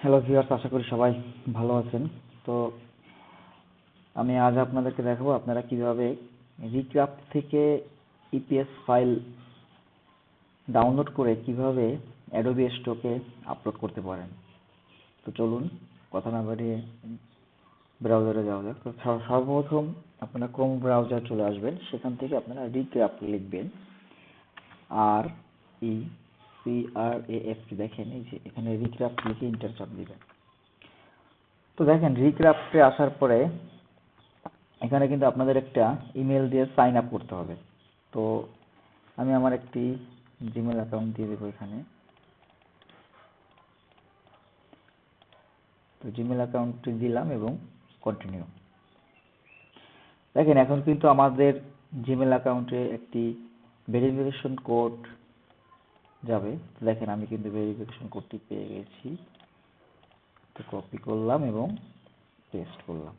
Hello viewers আশা করি সবাই ভালো আছেন। তো আমি আজ আপনাদেরকে দেখাবো আপনারা কীভাবে রিক্রাফট থেকে ইপিএস ফাইল ডাউনলোড করে কীভাবে অ্যাডোবি স্টকে আপলোড করতে পারেন। তো চলুন, কথা না বাড়িয়ে ব্রাউজারে যাওয়া যাক। তো সর্বপ্রথম আপনারা ক্রোম ব্রাউজার চলে আসবেন। সেখান থেকে আপনারা রিক্রাফট লিখবেন। আর ই সি আর দেখেন, এই যে এখানে রিক্রাফট লিখে ইন্টার চাপ দিবেন। তো দেখেন রিক্রাফটে আসার পরে এখানে কিন্তু আপনাদের একটা ইমেল দিয়ে সাইন আপ করতে হবে। তো আমি আমার একটি জিমেল অ্যাকাউন্ট দিয়ে দেবো এখানে। তো জিমেল অ্যাকাউন্টটি দিলাম এবং কন্টিনিউ দেখেন, এখন কিন্তু আমাদের জিমেল অ্যাকাউন্টে একটি ভেরিফিকেশন কোড যাবে। দেখেন আমি কিন্তু ভেরিফিকেশন কোডটি পেয়ে গেছি। তো কপি করলাম এবং পেস্ট করলাম।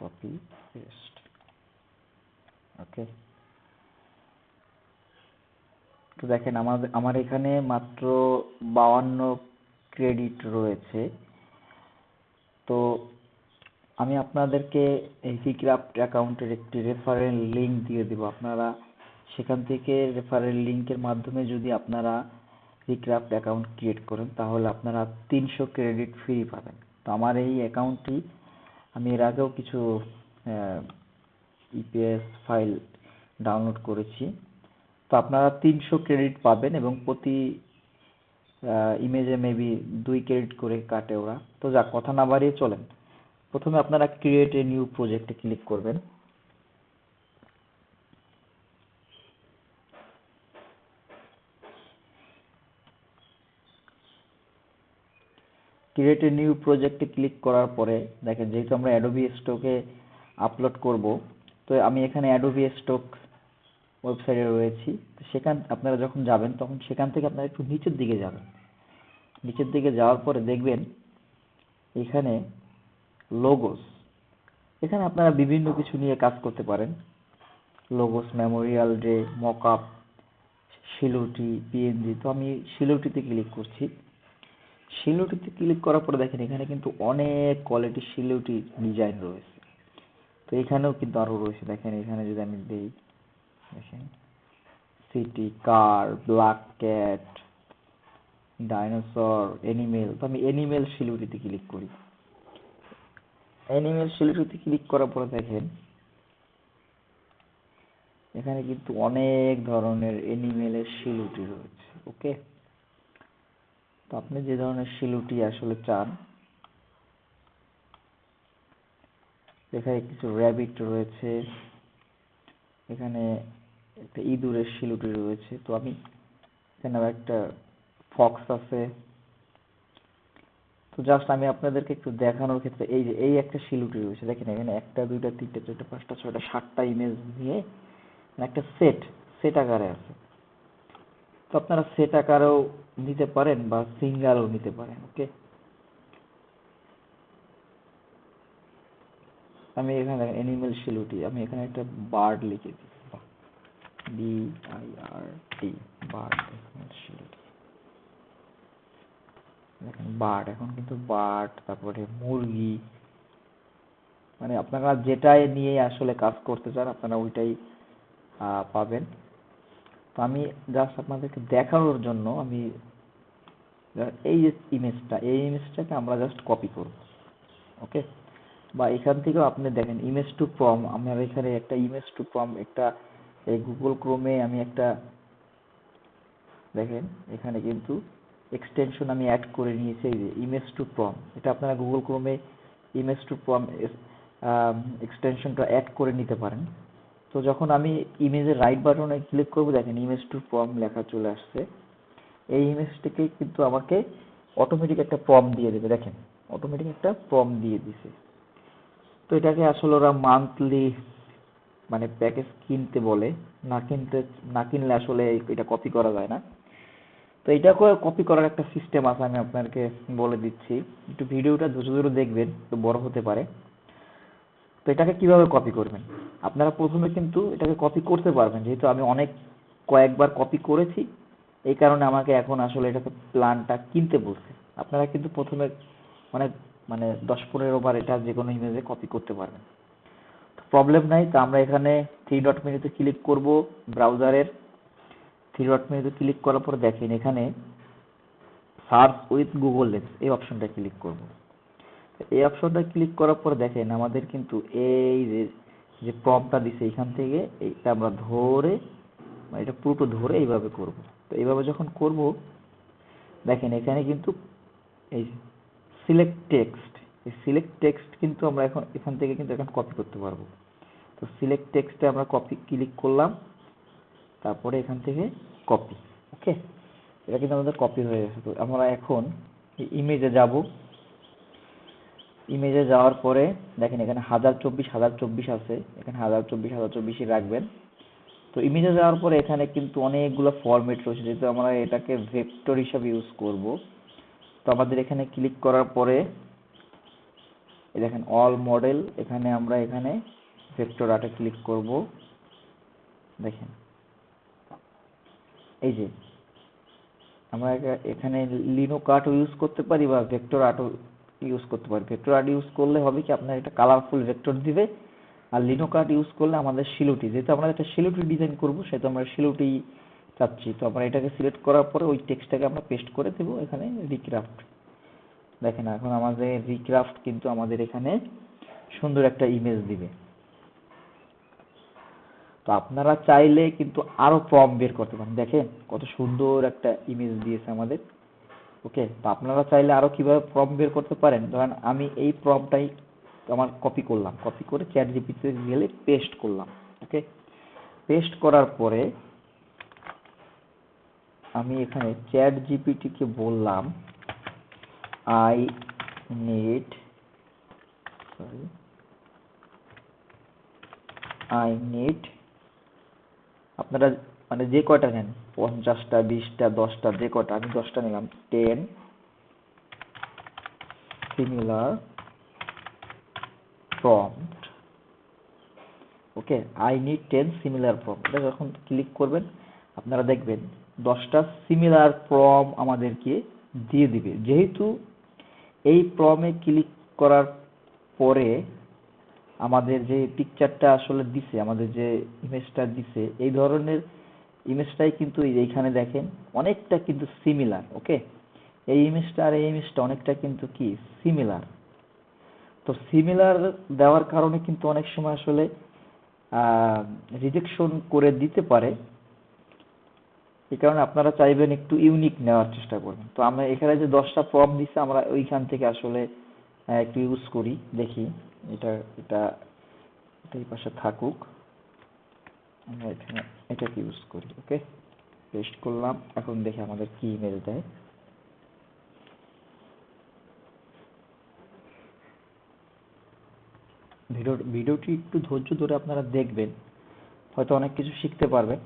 কপি পেস্ট ওকে তো দেখেন আমাদের, আমার এখানে মাত্র বাউান্ন ক্রেডিট রয়েছে। তো আমি আপনাদেরকে এই ফিক্রাফট অ্যাকাউন্টের একটি রেফারেল লিংক দিয়ে দেবো। আপনারা সেখান থেকে রেফারেল লিংকের মাধ্যমে যদি আপনারা ফিক্রাফট অ্যাকাউন্ট ক্রিয়েট করেন, তাহলে আপনারা তিনশো ক্রেডিট ফ্রি পাবেন। তো আমার এই অ্যাকাউন্টটি আমি এর আগেও কিছু ইপিএস ফাইল ডাউনলোড করেছি। তো আপনারা তিনশো ক্রেডিট পাবেন এবং প্রতি ইমেজে মেবি দুই ক্রেডিট করে কাটে ওরা। তো যাক, কথা না বাড়িয়ে চলেন। প্রথমে আপনারা ক্রিয়েট এ নিউ প্রজেক্টে ক্লিক করবেন। ক্রিয়েট এ নিউ প্রজেক্টে ক্লিক করার পরে, দেখেন যেহেতু আমরা অ্যাডোবি স্টকে আপলোড করব, তো আমি এখানে অ্যাডোবি স্টক ওয়েবসাইটে রয়েছি। সেখান, আপনারা যখন যাবেন, তখন সেখান থেকে আপনারা একটু নিচের দিকে যাবেন। নিচের দিকে যাওয়ার পরে দেখবেন এখানে লোগোস এখানে আপনারা বিভিন্ন কিছু নিয়ে কাজ করতে পারেন। Logos memorial day mockup silhouette PNG তো আমি শিলুটিতে ক্লিক করছি। শিলুটিতে ক্লিক করার পরে দেখেন এখানে কিন্তু অনেক কোয়ালিটি শিলুটি ডিজাইন রয়েছে। তো এখানেও কিন্তু আরও রয়েছে। দেখেন এখানে যদি আমি দেই, দেখেন city car black cat dinosaur animal তো আমি এনিমেল শিলুটিতে ক্লিক করি। অ্যানিমেল শিলুটিতে ক্লিক করার পরে দেখেন, এখানে কিন্তু অনেক ধরনের অ্যানিমেলের শিলুটি রয়েছে ওকে তো আপনি যে ধরনের শিলুটি আসলে চান, এখানে কিছু র্যাবিট রয়েছে, এখানে একটা ইঁদুরের শিলুটি রয়েছে, তো আমি এখানে একটা ফক্স আছে। তো জাস্ট আমি আপনাদেরকে একটু দেখানোর ক্ষেত্রে এই যে, এই একটা শিলুটি রয়েছে, দেখেন এখানে একটা, দুইটা, তিনটা, চারটা, পাঁচটা, ছয়টা, সাতটা ইমেজ নিয়ে মানে একটা সেট সেট আকারে আছে। তো আপনারা সেট আকারেও নিতে পারেন বা সিঙ্গেলও নিতে পারেন ওকে আমি এখানে অ্যানিমেল শিলুটি আমি এখানে একটা বার্ড লিখে দিই বার্ড শিলুটি দেখেন বার্ড এখন কিন্তু বার্ড তারপরে মুরগি মানে আপনারা যেটাই নিয়ে আসলে কাজ করতে চান, আপনারা ওইটাই পাবেন। তো আমি জাস্ট আপনাদেরকে দেখানোর জন্য আমি এই যে ইমেজটা এই ইমেজটাকে আমরা জাস্ট কপি করব ওকে বা এখান থেকেও আপনি দেখেন ইমেজ টু প্রম আমার এখানে একটা ইমেজ টু প্রম একটা এই গুগল ক্রোমে আমি একটা, দেখেন, এখানে কিন্তু এক্সটেনশন আমি অ্যাড করে নিয়েছি, এই যে ইমেজ টু প্রম এটা আপনারা গুগল ক্রোমে ইমেজ টু প্রম এক্সটেনশনটা অ্যাড করে নিতে পারেন। তো যখন আমি ইমেজের রাইট বাটনে ক্লিক করব, দেখেন ইমেজ টু প্রম লেখা চলে আসছে। এই ইমেজটিকে কিন্তু আমাকে অটোমেটিক একটা প্রম দিয়ে দেবে। দেখেন অটোমেটিক একটা প্রম দিয়ে দিছে। তো এটাকে আসলে ওরা মান্থলি মানে প্যাকেজ কিনতে বলে। না কিনতে, না কিনলে আসলে এটা কপি করা যায় না। তো এটাকে কপি করার একটা সিস্টেম আছে, আমি আপনাকে বলে দিচ্ছি। একটু ভিডিওটা ধৈর্য ধরে দেখবেন একটু বড় হতে পারে। তো এটাকে কীভাবে কপি করবেন? আপনারা প্রথমে কিন্তু এটাকে কপি করতে পারবেন। যেহেতু আমি অনেক, কয়েকবার কপি করেছি, এই কারণে আমাকে এখন আসলে এটাকে প্ল্যানটা কিনতে বলছে। আপনারা কিন্তু প্রথমে মানে মানে দশ পনেরো বার এটা যে কোনো ইমেজে কপি করতে পারবেন। প্রবলেম নাই, তো আমরা এখানে থ্রি ডট মেনুতে ক্লিক করব ব্রাউজারের থ্রি ডট মেনুতে ক্লিক করার পর দেখেন এখানে সার্চ উইথ গুগল লেন্স এই অপশনটা ক্লিক করব। এই অপশনটা ক্লিক করার পর দেখেন আমাদের কিন্তু এই যে যে প্রম্পটটা দিছে এখান থেকে এইটা আমরা ধরে মানে এটা পুরোটা ধরে এইভাবে করব। তো এইভাবে যখন করব, দেখেন এখানে কিন্তু এই সিলেক্ট টেক্সট এই সিলেক্ট টেক্সট কিন্তু আমরা এখন এখান থেকে কিন্তু এখন কপি করতে পারব। তো সিলেক্ট টেক্সটে আমরা কপি ক্লিক করলাম, তারপরে এখান থেকে কপি ওকে এটা কিন্তু আমাদের কপি হয়ে গেছে। তো আমরা এখন ইমেজে যাব। ইমেজে যাওয়ার পরে, দেখেন এখানে হাজার চব্বিশ হাজার চব্বিশ আছে। এখানে হাজার চব্বিশ, হাজার চব্বিশই রাখবেন। তো ইমেজে যাওয়ার পরে এখানে কিন্তু অনেকগুলো ফরম্যাট রয়েছে, যেহেতু আমরা এটাকে ভেক্টর হিসাবে ইউজ করব। তো আমাদের এখানে ক্লিক করার পরে দেখেন অল মডেল এখানে আমরা এখানে ভেক্টর আর্টে ক্লিক করব। দেখেন। এই যে, আমরা এখা- এখানে লিনো কার্টও ইউজ করতে পারি বা ভেক্টর আর্টও ইউজ করতে পারি ভেক্টর আর্ট ইউজ করলে হবে কি, আপনার একটা কালারফুল ভেক্টর দিবে। আর লিনো কার্ট ইউজ করলে আমাদের শিলুটি, যেহেতু আমরা একটা শিলুটি ডিজাইন করব, সেহেতু আমরা শিলুটি চাচ্ছি। তো আমরা এটাকে সিলেক্ট করার পরে ওই টেক্সটটাকে আমরা পেস্ট করে দেবো এখানে রিক্রাফট দেখেন এখন আমাদের রিক্রাফট কিন্তু আমাদের এখানে সুন্দর একটা ইমেজ দিবে। তো আপনারা চাইলে কিন্তু আরও প্রম বের করতে পারেন। দেখেন কত সুন্দর একটা ইমেজ দিয়েছে আমাদের। ওকে তো আপনারা চাইলে আরও কীভাবে প্রম বের করতে পারেন? ধরেন আমি এই প্রমটাই আমার কপি করলাম। কপি করে চ্যাট জিপিতে গেলে পেস্ট করলাম। ওকে পেস্ট করার পরে আমি এখানে চ্যাট জিপিটিকে বললাম I need sorry I need আপনারা মানে যে কয়টা নেন? পঞ্চাশটা, বিশটা, দশটা, যে কয়টা আমি দশটা নিলাম। Ten similar prompt okay I need ten similar prompt এটা যখন ক্লিক করবেন, আপনারা দেখবেন দশটা সিমিলার প্রম আমাদেরকে দিয়ে দিবে। যেহেতু এই প্রমে ক্লিক করার পরে আমাদের যে পিকচারটা আসলে দিছে, আমাদের যে ইমেজটা দিছে, এই ধরনের ইমেজটাই কিন্তু এইখানে দেখেন, অনেকটা কিন্তু সিমিলার ওকে এই ইমেজটা আর এই ইমেজটা অনেকটা কিন্তু কি? সিমিলার তো সিমিলার দেওয়ার কারণে কিন্তু অনেক সময় আসলে রিজেকশন করে দিতে পারে। এই কারণে আপনারা চাইবেন একটু ইউনিক নেওয়ার চেষ্টা করবেন। তো আমরা এখানে যে দশটা প্রম দিচ্ছে আমরা ওইখান থেকে আসলে একটু ইউজ করি, দেখি। এটা এটা এই পাশে থাকুক। আমরা এখানে এটাকে ইউজ করি ওকে পেস্ট করলাম, এখন দেখি আমাদের কি ইমেল দেয়। ভিডিও, ভিডিওটি একটু ধৈর্য ধরে আপনারা দেখবেন, হয়তো অনেক কিছু শিখতে পারবেন।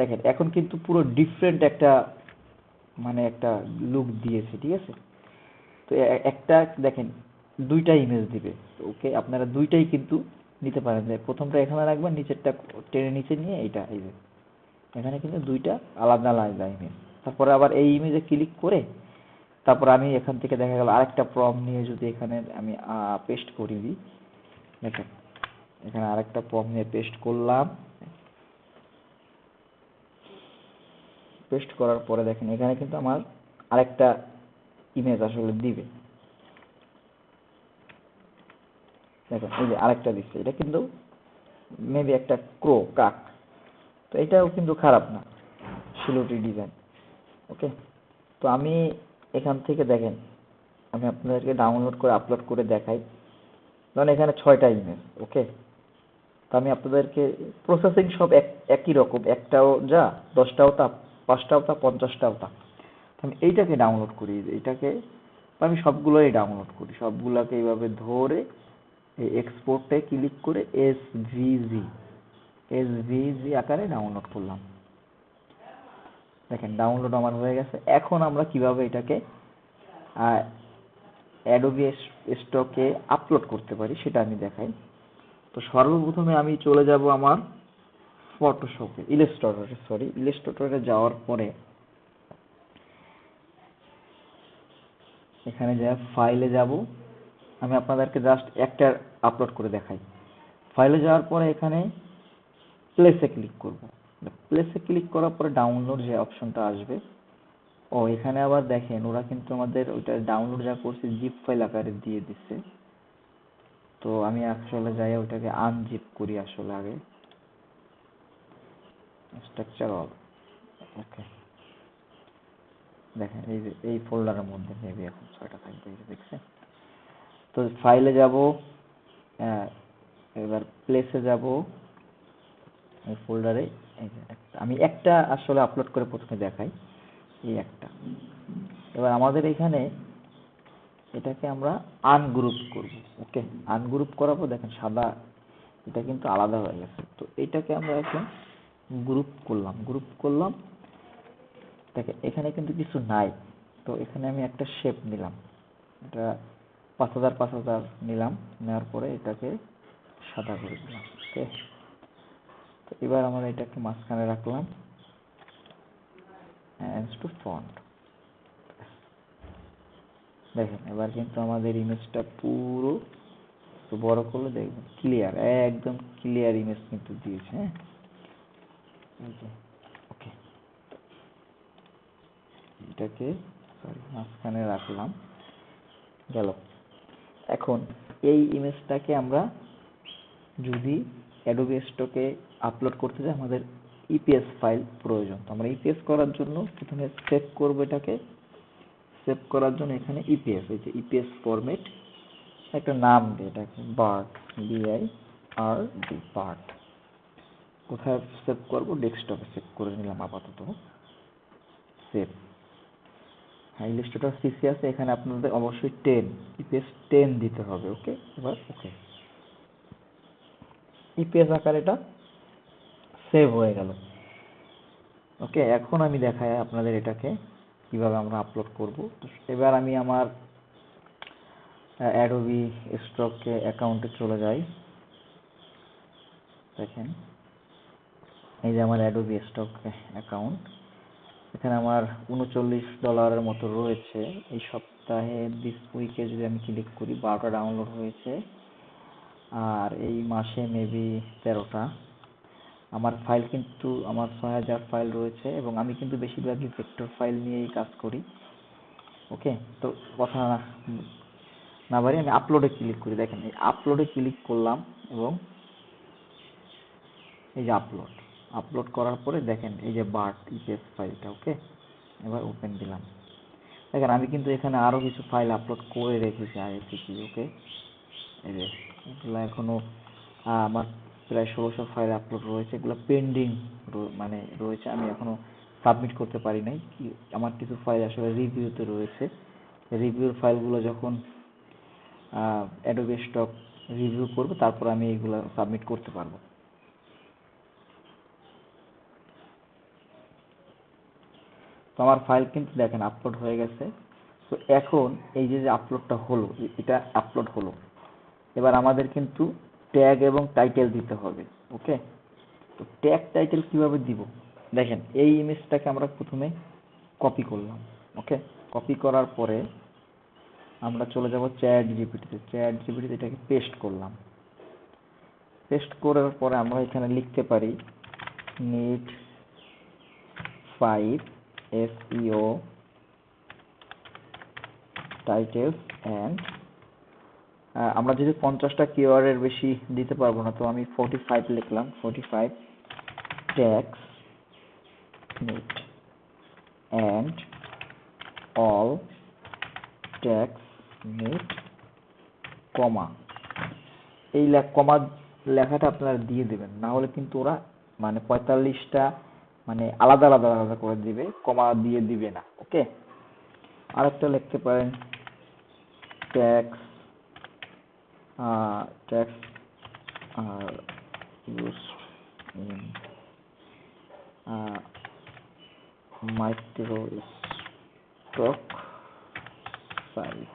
দেখেন, এখন কিন্তু পুরো ডিফারেন্ট একটা মানে একটা লুক দিয়েছে, ঠিক আছে? তো একটা, দেখেন, দুইটা ইমেজ দিবে ওকে আপনারা দুইটাই কিন্তু নিতে পারেন যে প্রথমটা এখানে রাখবেন, নিচেরটা টেনে নিচে নিয়ে এইটা, এই যে। এখানে কিন্তু দুইটা আলাদা আলাদা ইমেজ তারপরে আবার এই ইমেজে ক্লিক করে তারপর আমি এখান থেকে দেখা গেল আরেকটা প্রম নিয়ে যদি এখানে আমি পেস্ট করে দিই দেখেন, এখানে আরেকটা প্রম নিয়ে পেস্ট করলাম। পেস্ট করার পরে দেখেন, এখানে কিন্তু আমার আরেকটা ইমেজ আসলে দিবে। দেখেন, এই যে আরেকটা দিচ্ছে, এটা কিন্তু মেবি একটা ক্রো কাক। তো এটাও কিন্তু খারাপ না, শিলুটি ডিজাইন ওকে তো আমি এখান থেকে দেখেন, আমি আপনাদেরকে ডাউনলোড করে আপলোড করে দেখাই। ধরেন এখানে ছয়টা ইমেজ ওকে তো আমি আপনাদেরকে প্রসেসিং সব এক, একই রকম, একটাও যা, দশটাও তা, পাঁচটাও তা, পঞ্চাশটাও তা। আমি এইটাকে ডাউনলোড করি, এইটাকে আমি সবগুলোই ডাউনলোড করি, সবগুলোকে এইভাবে ধরে এই এক্সপোর্টে ক্লিক করে S V G S V G আকারে ডাউনলোড করলাম। দেখেন ডাউনলোড আমার হয়ে গেছে। এখন আমরা কীভাবে এটাকে অ্যাডোবি স্টকে আপলোড করতে পারি সেটা আমি দেখাই। তো সর্বপ্রথমে আমি চলে যাব আমার ফটোশপে ইলাস্ট্রেটরে সরি ইলাস্ট্রেটরে যাওয়ার পরে এখানে যা ফাইলে যাব আমি আপনাদেরকে জাস্ট একটা আপলোড করে দেখাই। ফাইলে যাওয়ার পরে এখানে প্লেসে ক্লিক করব। প্লেসে ক্লিক করার পরে ডাউনলোড যে অপশনটা আসবে, ও এখানে আবার দেখেন ওরা কিন্তু আমাদের ওইটা ডাউনলোড যা করছে জিপ ফাইল আকারে দিয়ে দিচ্ছে। তো আমি আসলে যাই ওটাকে আনজিপ করি আসলে আগে। স্ট্রাকচার অল ওকে দেখেন এই যে, এই ফোল্ডারের মধ্যে মেবি এখন ছয়টা থাকবে দেখছেন? তো ফাইলে যাব এবার প্লেসে যাব, এই ফোল্ডারে আমি একটা আসলে আপলোড করে প্রথমে দেখাই, এই একটা। এবার আমাদের এখানে এটাকে আমরা আনগ্রুপ করব ওকে আনগ্রুপ করাবো, দেখেন সাদা, এটা কিন্তু আলাদা হয়ে গেছে। তো এটাকে আমরা এখন গ্রুপ করলাম গ্রুপ করলাম। দেখেন, এখানে কিন্তু কিছু নাই। তো এখানে আমি একটা শেপ নিলাম। এটা পাঁচ হাজার পাঁচ হাজার নিলাম। নেওয়ার পরে এটাকে সাদা করে দিলাম ওকে তো এবার আমরা এটাকে মাঝখানে রাখলাম। টু দেখেন, এবার কিন্তু আমাদের ইমেজটা পুরো তো বড় করলে দেখবেন ক্লিয়ার একদম ক্লিয়ার ইমেজ কিন্তু দিয়েছে হ্যাঁ? ওকে এটাকে সরি মাঝখানে রাখলাম। গেল। এখন এই ইমেজটাকে আমরা যদি অ্যাডোবি স্টকে আপলোড করতে চাই আমাদের ইপিএস ফাইল প্রয়োজন। তো আমরা ইপিএস করার জন্য প্রথমে সেভ করব এটাকে। সেভ করার জন্য এখানে ইপিএস এই যে ইপিএস ফরম্যাট একটা নাম দিই এটাকে বার্ট বিআই আর ডি বার্ট কোথায় সেভ করব? ডেস্কটপে সেভ করে নিলাম আপাতত। সেভ হ্যাঁ ইলিস্ট্রেটর সিসি আছে, এখানে আপনাদের অবশ্যই টেন ইপিএস টেন দিতে হবে ওকে এবার ওকে ইপিএস আকারে এটা সেভ হয়ে গেল। ওকে এখন আমি দেখাই আপনাদের এটাকে, কীভাবে আমরা আপলোড করব। এবার আমি আমার অ্যাডোবি স্টকে অ্যাকাউন্টে চলে যাই। দেখেন, এই যে আমার অ্যাডোবি স্টক অ্যাকাউন্ট এখানে আমার উনচল্লিশ ডলারের মতো রয়েছে। এই সপ্তাহে দিস উইকে যদি আমি ক্লিক করি, বারোটা ডাউনলোড হয়েছে। আর এই মাসে মেবি তেরোটা। আমার ফাইল কিন্তু, আমার ছয় হাজার ফাইল রয়েছে এবং আমি কিন্তু বেশিরভাগই ভেক্টর ফাইল নিয়েই কাজ করি। ওকে তো কথা না না বাড়ি আমি আপলোডে ক্লিক করি। দেখেন, এই আপলোডে ক্লিক করলাম এবং এই যে আপলোড আপলোড করার পরে দেখেন এই যে বার্ট ইপিএস ফাইলটা ওকে এবার ওপেন দিলাম। দেখেন আমি কিন্তু এখানে আরও কিছু ফাইল আপলোড করে রেখেছি থেকে ওকে এই যে এগুলো এখনও আমার প্রায় ষোলোশো ফাইল আপলোড রয়েছে। এগুলো পেন্ডিং মানে রয়েছে, আমি এখনও সাবমিট করতে পারি নাই। কি, আমার কিছু ফাইল আসলে রিভিউতে রয়েছে। রিভিউর ফাইলগুলো যখন অ্যাডোবি স্টক রিভিউ করবে, তারপর আমি এগুলো সাবমিট করতে পারব তো আমার ফাইল কিন্তু দেখেন আপলোড হয়ে গেছে। তো এখন এই যে আপলোডটা হলো এটা আপলোড হলো। এবার আমাদের কিন্তু ট্যাগ এবং টাইটেল দিতে হবে ওকে তো ট্যাগ টাইটেল কীভাবে দিব? দেখেন, এই ইমেজটাকে আমরা প্রথমে কপি করলাম ওকে কপি করার পরে আমরা চলে যাব চ্যাট জিপিটিতে চ্যাট জিপিটিতে এটাকে পেস্ট করলাম। পেস্ট করার পরে আমরা এখানে লিখতে পারি need five SEO titles and আমরা যদি পঞ্চাশটা কিওয়ার্ডের বেশি দিতে পারব না, তো আমি ফোর্টি ফাইভ লিখলাম forty five tags need and all tags need comma এই কমা লেখাটা আপনারা দিয়ে দেবেন, না হলে কিন্তু ওরা মানে পঁয়তাল্লিশটা মানে আলাদা আলাদা আলাদা করে দিবে, কমা দিয়ে দিবে না ওকে আরেকটা লিখতে পারেন tags tags R use in micro stock site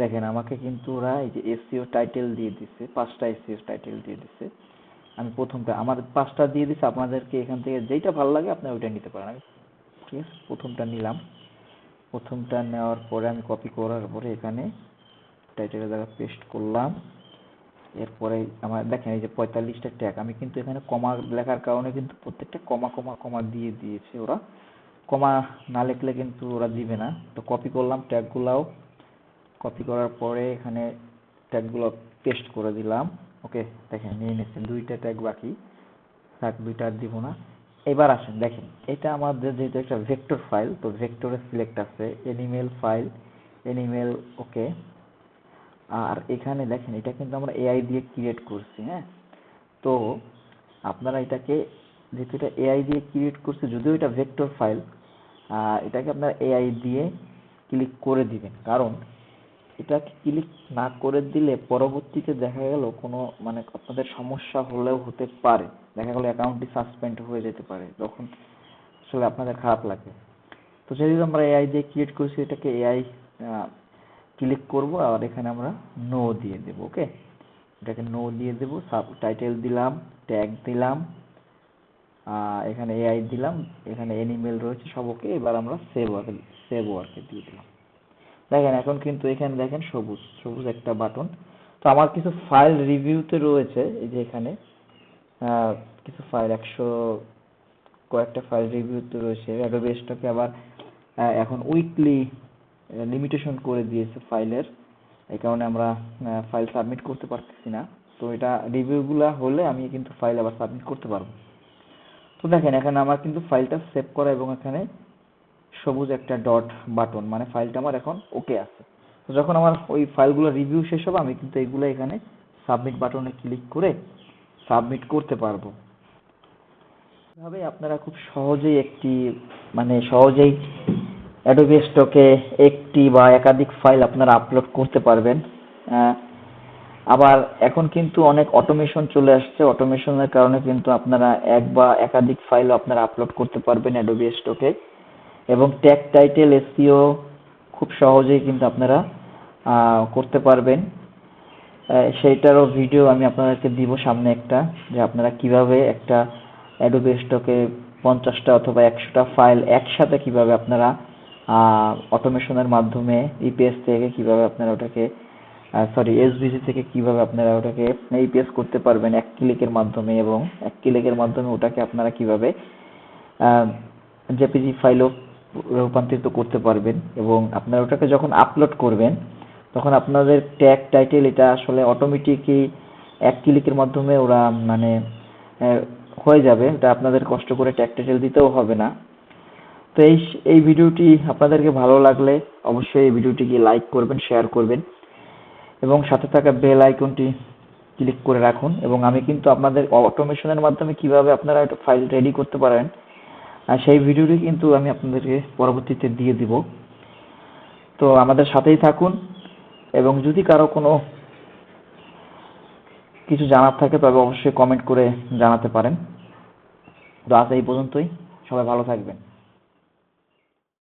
দেখেন, আমাকে কিন্তু ওরা এই যে এসিও টাইটেল দিয়ে দিছে, পাঁচটা এসিও টাইটেল দিয়ে দিছে। আমি প্রথমটা, আমার পাঁচটা দিয়ে দিছে, আপনাদেরকে এখান থেকে যেইটা ভালো লাগে আপনি ওইটা নিতে পারেন। ঠিক আছে, প্রথমটা নিলাম। প্রথমটা নেওয়ার পরে আমি কপি করার পরে এখানে টাইটেলের জায়গায় পেস্ট করলাম, এরপরে আমার, দেখেন এই যে পঁয়তাল্লিশটা ট্যাগ আমি কিন্তু এখানে কমা লেখার কারণে কিন্তু প্রত্যেকটা কমা কমা কমা দিয়ে দিয়েছে ওরা। কমা না লিখলে কিন্তু ওরা দিবে না। তো কপি করলাম ট্যাগগুলাও কপি করার পরে এখানে ট্যাগগুলো পেস্ট করে দিলাম। ওকে, দেখেন, নিয়ে নিচ্ছেন, দুইটা ট্যাগ বাকি। থাক দুইটা আর দিব না। এবার আসেন, দেখেন, এটা আমাদের যেহেতু একটা ভেক্টর ফাইল তো ভেক্টরে সিলেক্ট আছে এনিমেল ফাইল এনিমেল ওকে। আর এখানে দেখেন, এটা কিন্তু আমরা এআই দিয়ে ক্রিয়েট করছি হ্যাঁ? তো আপনারা এটাকে, যেহেতু এটা এআই দিয়ে ক্রিয়েট করছে, যদিও এটা ভেক্টর ফাইল এটাকে আপনারা এআই দিয়ে ক্লিক করে দিবেন। কারণ এটাকে ক্লিক না করে দিলে পরবর্তীতে দেখা গেল কোনো মানে আপনাদের সমস্যা হলেও হতে পারে। দেখা গেল অ্যাকাউন্টটি সাসপেন্ড হয়ে যেতে পারে। তখন আসলে আপনাদের খারাপ লাগে। তো যেহেতু আমরা এআই দিয়ে ক্রিয়েট করেছি, এটাকে এআই ক্লিক করব আর এখানে আমরা নো দিয়ে দেব ওকে এটাকে নো দিয়ে দেব সাব টাইটেল দিলাম ট্যাগ দিলাম এখানে এআই দিলাম, এখানে এনিমেল রয়েছে সব ওকে এবার আমরা সেভ ওয়ার্কে সেভ ওয়ার্কে দিয়ে দিলাম। দেখেন, এখন কিন্তু এখানে দেখেন সবুজ সবুজ একটা বাটন। তো আমার কিছু ফাইল রিভিউতে রয়েছে, এই যে এখানে কিছু ফাইল, একশো কয়েকটা ফাইল রিভিউতে রয়েছে। অ্যাডোবি স্টকে আবার এখন উইকলি লিমিটেশন করে দিয়েছে ফাইলের। এই কারণে আমরা ফাইল সাবমিট করতে পারতেছি না। তো এটা রিভিউগুলা হলে আমি কিন্তু ফাইল আবার সাবমিট করতে পারব। তো দেখেন, এখানে আমার কিন্তু ফাইলটা সেভ করা এবং এখানে সবুজ একটা ডট বাটন মানে ফাইলটা আমার এখন ওকে আছে। তো যখন আমার ওই ফাইলগুলো রিভিউ শেষ হবে, আমি কিন্তু এগুলো এখানে সাবমিট বাটনে ক্লিক করে সাবমিট করতে পারব। এভাবে আপনারা খুব সহজেই একটি মানে সহজেই অ্যাডোবি স্টকে একটি বা একাধিক ফাইল আপনারা আপলোড করতে পারবেন। আবার এখন কিন্তু অনেক অটোমেশন চলে আসছে। অটোমেশনের কারণে কিন্তু আপনারা এক বা একাধিক ফাইল আপনারা আপলোড করতে পারবেন অ্যাডোবি স্টকে এবং ট্যাগ টাইটেল এসইও খুব সহজেই কিন্তু আপনারা করতে পারবেন। সেইটারও ভিডিও আমি আপনাদেরকে দিব সামনে একটা, যে আপনারা কীভাবে একটা অ্যাডোবি স্টকে পঞ্চাশটা অথবা একশোটা ফাইল একসাথে কীভাবে আপনারা অটোমেশনের মাধ্যমে ইপিএস থেকে কীভাবে আপনারা ওটাকে সরি এসভিসি থেকে কীভাবে আপনারা ওটাকে ইপিএস করতে পারবেন এক ক্লিকের মাধ্যমে এবং এক ক্লিকের মাধ্যমে ওটাকে আপনারা কীভাবে জেপিজি ফাইলও রূপান্তরিত করতে পারবেন এবং আপনারা ওটাকে যখন আপলোড করবেন, তখন আপনাদের ট্যাগ টাইটেল এটা আসলে অটোমেটিকই এক ক্লিকের মাধ্যমে ওরা মানে হয়ে যাবে। এটা আপনাদের কষ্ট করে ট্যাগ টাইটেল দিতেও হবে না। তো এই এই ভিডিওটি আপনাদেরকে ভালো লাগলে অবশ্যই এই ভিডিওটিকে লাইক করবেন শেয়ার করবেন এবং সাথে থাকা বেল আইকনটি ক্লিক করে রাখুন। এবং আমি কিন্তু আপনাদের অটোমেশনের মাধ্যমে কীভাবে আপনারা একটা ফাইল রেডি করতে পারেন আর সেই ভিডিওটি কিন্তু আমি আপনাদেরকে পরবর্তীতে দিয়ে দিব। তো আমাদের সাথেই থাকুন এবং যদি কারও কোনো কিছু জানার থাকে তবে অবশ্যই কমেন্ট করে জানাতে পারেন। তো আজ এই পর্যন্তই। সবাই ভালো থাকবেন।